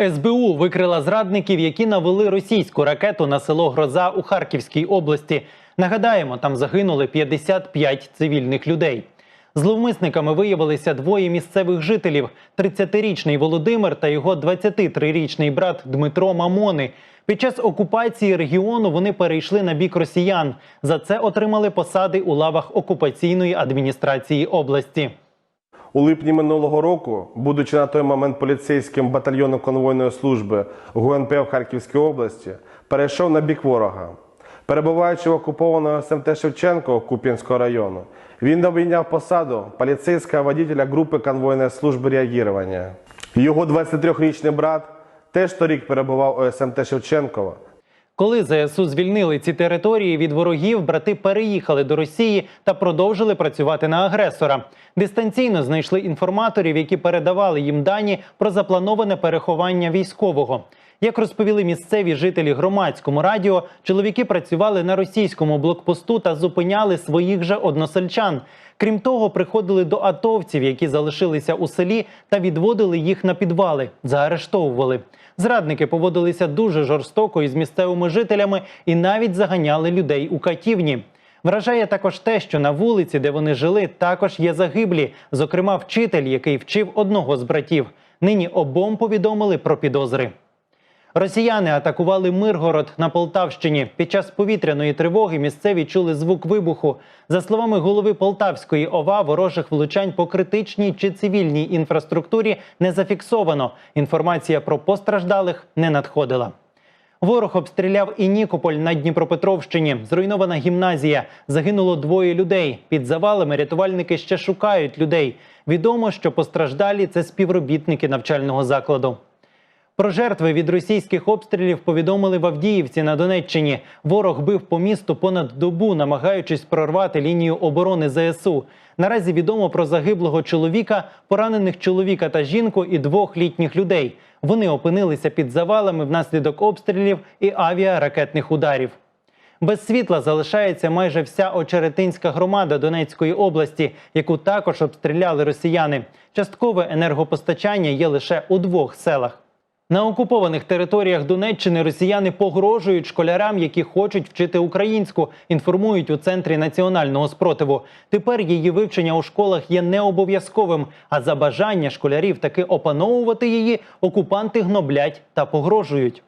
СБУ викрила зрадників, які навели російську ракету на село Гроза у Харківській області. Нагадаємо, там загинули 55 цивільних людей. Зловмисниками виявилися двоє місцевих жителів: 30-річний Володимир та його 23-річний брат Дмитро Мамони. Під час окупації регіону вони перейшли на бік росіян. За це отримали посади у лавах окупаційної адміністрації області. У липні минулого року, будучи на той момент поліцейським батальйону конвойної служби ГУНП в Харківській області, перейшов на бік ворога. Перебуваючи в окупованому СМТ Шевченко Куп'янського району, він обійняв посаду поліцейського водителя групи конвойної служби реагування. Його 23-річний брат теж торік перебував у СМТ Шевченкова. Коли ЗСУ звільнили ці території від ворогів, брати переїхали до Росії та продовжили працювати на агресора. Дистанційно знайшли інформаторів, які передавали їм дані про заплановане переховання військового. Як розповіли місцеві жителі громадському радіо, чоловіки працювали на російському блокпосту та зупиняли своїх же односельчан. Крім того, приходили до атовців, які залишилися у селі, та відводили їх на підвали, заарештовували. Зрадники поводилися дуже жорстоко із місцевими жителями і навіть заганяли людей у катівні. Вражає також те, що на вулиці, де вони жили, також є загиблі, зокрема вчитель, який вчив одного з братів. Нині обом повідомили про підозри. Росіяни атакували Миргород на Полтавщині. Під час повітряної тривоги місцеві чули звук вибуху. За словами голови Полтавської ОВА, ворожих влучань по критичній чи цивільній інфраструктурі не зафіксовано. Інформація про постраждалих не надходила. Ворог обстріляв і Нікополь на Дніпропетровщині. Зруйнована гімназія. Загинуло двоє людей. Під завалами рятувальники ще шукають людей. Відомо, що постраждалі це співробітники навчального закладу. Про жертви від російських обстрілів повідомили в Авдіївці на Донеччині. Ворог бив по місту понад добу, намагаючись прорвати лінію оборони ЗСУ. Наразі відомо про загиблого чоловіка, поранених чоловіка та жінку і двох літніх людей. Вони опинилися під завалами внаслідок обстрілів і авіаракетних ударів. Без світла залишається майже вся Очеретинська громада Донецької області, яку також обстріляли росіяни. Часткове енергопостачання є лише у двох селах. На окупованих територіях Донеччини росіяни погрожують школярам, які хочуть вчити українську. Інформують у центрі національного спротиву. Тепер її вивчення у школах є не обов'язковим. А за бажання школярів таки опановувати її окупанти гноблять та погрожують.